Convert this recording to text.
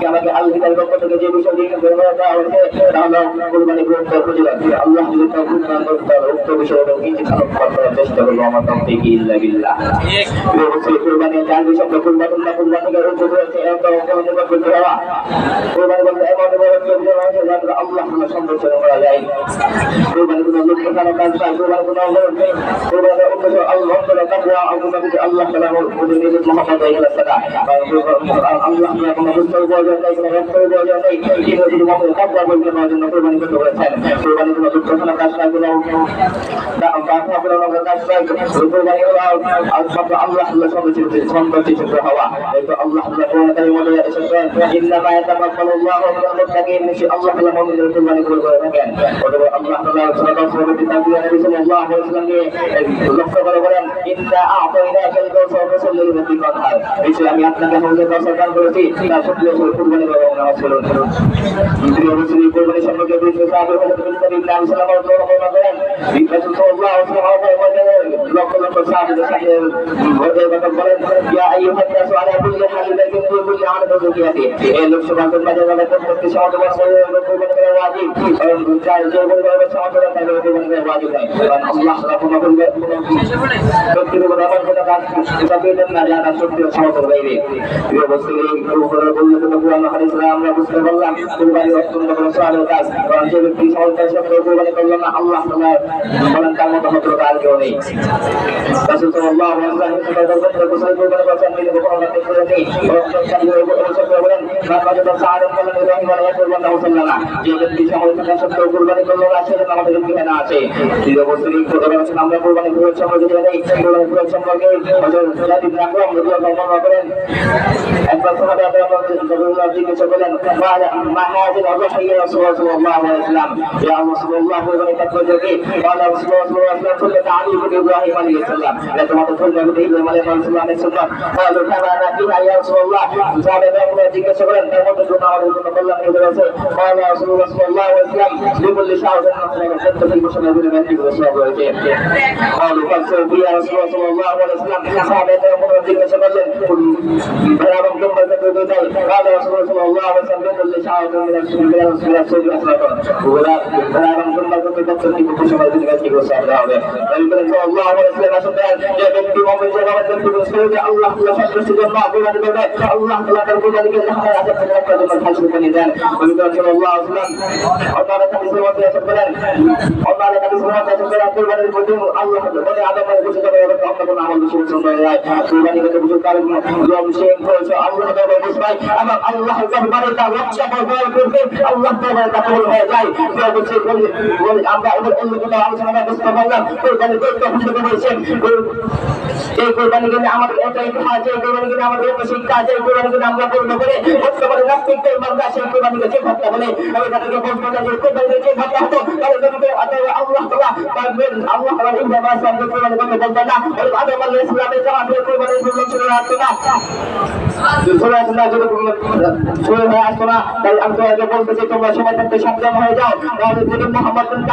আজকে আমাকে আল্লাহর পক্ষ থেকে যে বিষয়টি ধন্যবাদ দেওয়া হয়েছে তা হলো কুরবানি গ্রন্থ ফজিলত আল্লাহ যদি তৌফিক দান করতে উক্ত বিষয়ে কিছু খারাপ করার বিষয় না বিষয় করা কারও নয়। আমি আপনাকে হাউজে কাউসার করেছি তা সত্যি আসলে কুরবানি করা নামাজ পড়ুন প্রিয় মুসলিম কুরবানি সম্পর্কে বিশ্ব সাহাবী হযরত ইবরাহিম সাল্লাল্লাহু আলাইহি ওয়াসাল্লাম বলেন রাসূল সাল্লাল্লাহু আলাইহি ওয়াসাল্লাম লক্ষ লক্ষ সাহাবীদের সাথে ভোজের কথা বলেন আল্লাহ আলামিন সত্যির উপর আমার কোনো কাজ চাপিয়ে দেন না যারা সত্যি সমাজের বাইরে প্রিয় মুসলিম কুরবানি বললে তো কোরআন হাদিস আমরা বুঝতে পারলাম কুরবানি অত্যন্ত কথা আছে প্রিয় মুসলিম প্রধান আমরা কুরবানি করার সময় যদি নেই কুরবানি করার সম্পর্কে হযরত জাদ ইবনে আকরাম রাদিয়াল্লাহু আনহু বলেন একবার সাহাবা রাদিয়াল্লাহু আনহু জিজ্ঞাসা করলেন মা হাযিল আযহিয়া রাসূলুল্লাহ সাল্লাল্লাহু আলাইহি ওয়াসাল্লাম ইয়া রাসূলুল্লাহ কুরবানি করতে কি قال رسول الله صلى الله عليه وسلم سنة علي بن ابراهيم عليه السلام لا تمام سنة ابراهيم عليه السلام السنة قالوا كما انا فيها يا رسول الله صحابة يقولون জিজ্ঞাসা করেন তার মধ্যে জন্য আমাদের জন্য কল্যাণ হয়ে গেছে قال رسول الله صلى الله عليه وسلم لكل شعب সত্য কি من المنهج والصواب والجيم قالوا فاكسروا بي يا رسول الله صلى الله عليه وسلم ان اصحابي يامر بك فقل بيابا ثم تدعو قال رسول الله صلى الله عليه وسلم كل شعره من السنه من السنه في نفسه بخشوع بذمته وصحبه ولكن صلى الله عليه وسلم يا بنتي ومن جرى وزنت بسعود الله يخشى سجى الله بلا ربما الله فلا تركوا ذلك الحمد على سبيل الرقد من حشر فنزال ولكن صلى الله عليه وسلم وقال كم سوى في سبلان وقال كم سوى في سبلان كل من المدير الله بني عدم البشر كما يبقى أمر عمل بشر صلى الله عليه وسلم بني بدر بشر قال يوم شيء فرس الله بابا بسمعي أما الله زبرك وحشة بابا كربي الله بابا تقول هذا يا بشر আমরা এবার অন্য আলোচনা বুঝতে পারলাম কোরবানি করতে বুঝতে এই কোরবানি কিন্তু আমাদের এটা ইতিহাস এই কোরবানি কিন্তু আমাদের শিক্ষা আছে এই কোরবানি কিন্তু আমরা পূর্ণ করে বর্তমানে নাস্তিকদের মধ্যে সেই কোরবানিকে যে ভাবতে বলে, আমি তাদেরকে বলব না যে কোরবানিকে যে ভাবতে হতো তাহলে আল্লাহ আল্লাহ কোরবানি করতে না। আসতো না। তোমরা সময় থাকতে সাবধান হয়ে যাও। তাহলে মোহাম্মদ